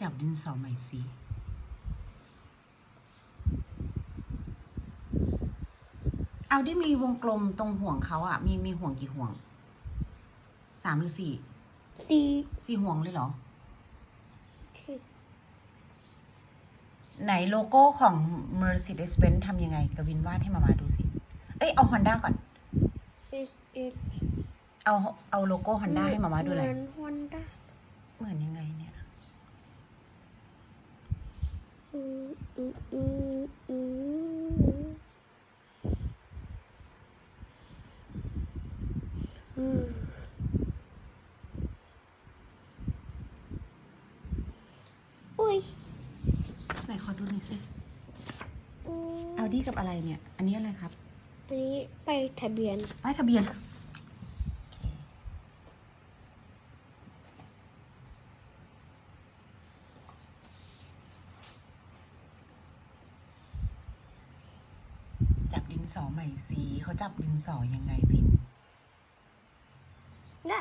จับดินสอใหม่สิเอาที่มีวงกลมตรงห่วงเขาอะมีมีห่วงกี่ห่วงสามหรือสี่สี่สี่ห่วงเลยเหรอคือไหนโลโก้ของ Mercedes-Benz ทำยังไง กวินวาดให้มามาดูสิ เอ้ย เอา Honda ก่อน is is เอาเอาโลโก้ Honda ให้มามาดูหน่อยเหมือนฮอนด้า เหมือนยังไงเนี่ยอืมอืมอืมอืมอืมอุ้ยไหนขอดูหน่อยสิอืมเอาดีกับอะไรเนี่ย อันนี้อะไรครับ อันนี้ไปทะเบียน ป้ายทะเบียน นสอใหม่สีเขาจับดินสอยังไงพิน น่ะ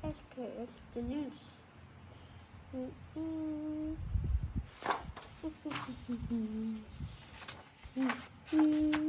เอสเคเอสจะลืมอืม